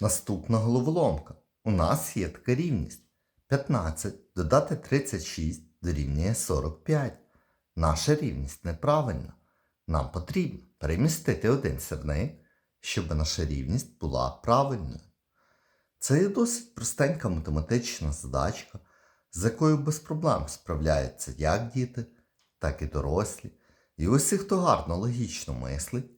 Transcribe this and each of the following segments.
Наступна головоломка. У нас є така рівність. 15 додати 36 дорівнює 45. Наша рівність неправильна. Нам потрібно перемістити один сірник, щоб наша рівність була правильною. Це є досить простенька математична задачка, з якою без проблем справляються як діти, так і дорослі. І усі, хто гарно логічно мислить,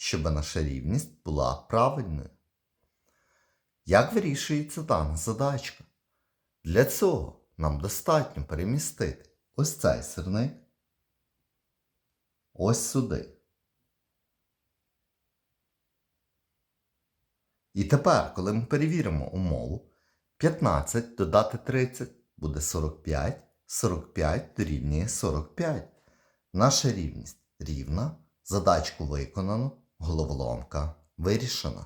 щоб наша рівність була правильною. Як вирішується дана задачка? Для цього нам достатньо перемістити ось цей сирник ось сюди. І тепер, коли ми перевіримо умову, 15 додати 30 буде 45, 45 дорівнює 45. Наша рівність рівна, задачку виконано, головоломка вирішена.